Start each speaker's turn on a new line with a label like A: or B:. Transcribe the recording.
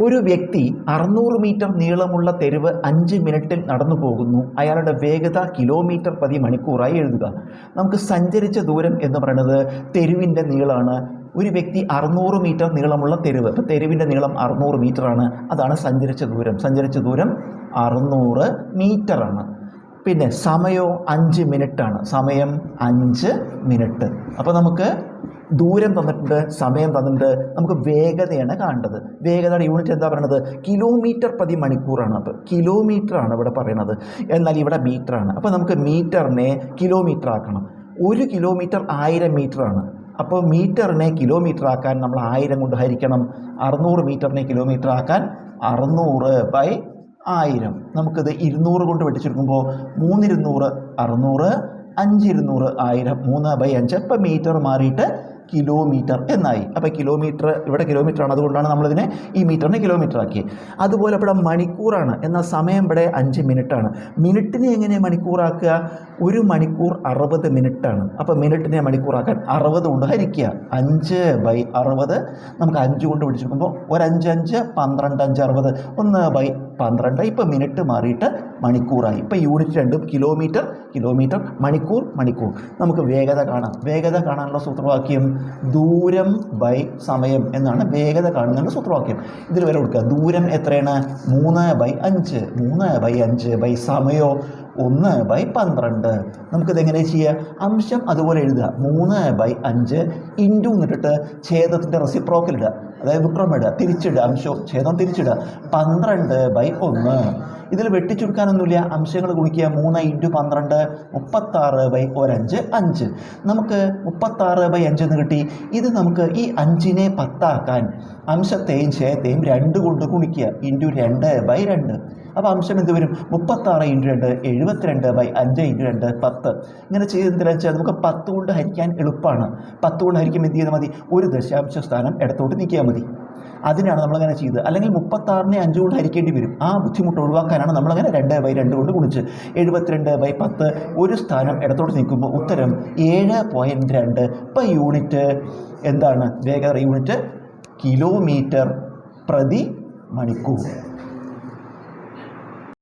A: ഒരു വ്യക്തി അറുന്നൂറ് മീറ്റർ നീളമുള്ള തെരുവ് അഞ്ച് മിനിറ്റിൽ നടന്നു പോകുന്നു. അയാളുടെ വേഗത കിലോമീറ്റർ പതി മണിക്കൂറായി എഴുതുക. നമുക്ക് സഞ്ചരിച്ച ദൂരം എന്ന് പറയുന്നത് തെരുവിന്റെ നീളമാണ് ഒരു വ്യക്തി അറുന്നൂറ് മീറ്റർ നീളമുള്ള തെരുവ്. അപ്പോൾ തെരുവിന്റെ നീളം അറുന്നൂറ് മീറ്ററാണ്. അതാണ് സഞ്ചരിച്ച ദൂരം. സഞ്ചരിച്ച ദൂരം അറുന്നൂറ് മീറ്ററാണ്. പിന്നെ സമയവും അഞ്ച് മിനിറ്റാണ്. സമയം അഞ്ച് മിനിറ്റ്. അപ്പോൾ നമുക്ക് ദൂരം തന്നിട്ടുണ്ട് സമയം തന്നിട്ടുണ്ട്. നമുക്ക് വേഗതയാണ് കാണേണ്ടത്. വേഗതയുടെ യൂണിറ്റ് എന്താ പറയുന്നത് കിലോമീറ്റർ പ്രതി മണിക്കൂറാണ് അപ്പോൾ കിലോമീറ്ററാണ് ഇവിടെ പറയുന്നത് എന്നാൽ ഇവിടെ മീറ്ററാണ്. അപ്പോൾ നമുക്ക് മീറ്ററിനെ കിലോമീറ്റർ ആക്കണം ഒരു കിലോമീറ്റർ ആയിരം മീറ്ററാണ്. അപ്പോൾ മീറ്ററിനെ കിലോമീറ്റർ ആക്കാൻ നമ്മൾ ആയിരം കൊണ്ട് ഹരിക്കണം. അറുന്നൂറ് മീറ്ററിനെ കിലോമീറ്റർ ആക്കാൻ അറുന്നൂറ് ബൈ ആയിരം. നമുക്കിത് ഇരുന്നൂറ് കൊണ്ട് പഠിച്ചെടുക്കുമ്പോൾ മൂന്നിരുന്നൂറ് അറുന്നൂറ് അഞ്ചിരുന്നൂറ് ആയിരം മൂന്ന് ബൈ അഞ്ച്. ഇപ്പം മീറ്റർ മാറിയിട്ട് കിലോമീറ്റർ എന്നായി. അപ്പോൾ കിലോമീറ്റർ ഇവിടെ കിലോമീറ്റർ ആണ്. അതുകൊണ്ടാണ് നമ്മളിതിനെ ഈ മീറ്ററിനെ കിലോമീറ്റർ ആക്കി അതുപോലെ ഇവിടെ മണിക്കൂറാണ്. എന്നാൽ സമയം ഇവിടെ അഞ്ച് മിനിറ്റാണ്. മിനിറ്റിനെ എങ്ങനെ മണിക്കൂറാക്കുക? ഒരു മണിക്കൂർ അറുപത് മിനിറ്റാണ്. അപ്പോൾ മിനിറ്റിനെ മണിക്കൂറാക്കാൻ അറുപത് കൊണ്ട് ഹരിക്കുക. അഞ്ച് ബൈ അറുപത്. നമുക്ക് അഞ്ച് കൊണ്ട് പിടിച്ചെടുക്കുമ്പോൾ ഒരു അഞ്ച് അഞ്ച് പന്ത്രണ്ട് അഞ്ച് അറുപത്. ഒന്ന് ബൈ പന്ത്രണ്ട്. ഇപ്പോൾ മിനിറ്റ് മാറിയിട്ട് മണിക്കൂറായി. ഇപ്പോൾ യൂണിറ്റ് രണ്ടും കിലോമീറ്റർ കിലോമീറ്റർ മണിക്കൂർ മണിക്കൂർ. നമുക്ക് വേഗത കാണാം. വേഗത കാണാനുള്ള സൂത്രവാക്യം ദൂരം ബൈ സമയം എന്നാണ് വേഗത കാണുന്നതിന്റെ സൂത്രവാക്യം. ഇതിൽ വരെ കൊടുക്കുക. ദൂരം എത്രയാണ്? മൂന്ന് ബൈ അഞ്ച്. മൂന്ന് ബൈ അഞ്ച് ബൈ സമയോ ഒന്ന് ബൈ പന്ത്രണ്ട്. നമുക്കിത് എങ്ങനെ ചെയ്യുക അംശം അതുപോലെ എഴുതുക. മൂന്ന് ബൈ അഞ്ച് ഇന്റു എന്നിട്ടിട്ട് ഛേദത്തിന്റെ റെസിപ്രോക്കൽ ഇടുക. അതായത് വിക്രം ഇടുക. തിരിച്ചിടുക. അംശം ഛേദം തിരിച്ചിടുക. പന്ത്രണ്ട് ബൈ ഒന്ന്. ഇതിൽ വെട്ടിച്ചുരുക്കാനൊന്നുമില്ല. അംശങ്ങൾ ഗുണിക്കുക. മൂന്ന് ഇന്റു പന്ത്രണ്ട് മുപ്പത്താറ് ബൈ ഒരഞ്ച് അഞ്ച്. നമുക്ക് മുപ്പത്താറ് ബൈ അഞ്ച് എന്ന് കിട്ടി. ഇത് നമുക്ക് ഈ അഞ്ചിനെ പത്താക്കാൻ അംശത്തെയും ഛേദത്തെയും രണ്ട് കൊണ്ട് ഗുണിക്കുക. ഇന്റു രണ്ട് ബൈ രണ്ട്. അപ്പോൾ അംശം എന്ത് വരും? മുപ്പത്താറ് ഇന്റു രണ്ട് എഴുപത്തിരണ്ട് ബൈ അഞ്ച് ഇന്റു രണ്ട് പത്ത്. ഇങ്ങനെ ചെയ്തെന്തിനാ വെച്ചാൽ നമുക്ക് പത്ത് കൊണ്ട് ഹരിക്കാൻ എളുപ്പമാണ്. പത്ത് കൊണ്ട് ഹരിക്കുമ്പോൾ എന്ത് ചെയ്താൽ മതി? ഒരു ദശാംശ സ്ഥാനം ഇടത്തോട്ട് നീക്കിയാൽ മതി. അതിനാണ് നമ്മളങ്ങനെ ചെയ്തത് അല്ലെങ്കിൽ മുപ്പത്താറിനെ അഞ്ച് കൊണ്ട് ഹരിക്കേണ്ടി വരും. ആ ബുദ്ധിമുട്ട് ഒഴിവാക്കാനാണ് നമ്മളങ്ങനെ രണ്ട് ബൈ രണ്ട് കൊണ്ട് ഗുണിച്ച്. എഴുപത്തിരണ്ട് ബൈ പത്ത് ഒരു സ്ഥാനം ഇടത്തോട്ട് നീക്കുമ്പോൾ ഉത്തരം ഏഴ് പോയിന്റ് രണ്ട് ഇപ്പം യൂണിറ്റ് എന്താണ്? വേഗത യൂണിറ്റ് കിലോമീറ്റർ പ്രതി മണിക്കൂർ.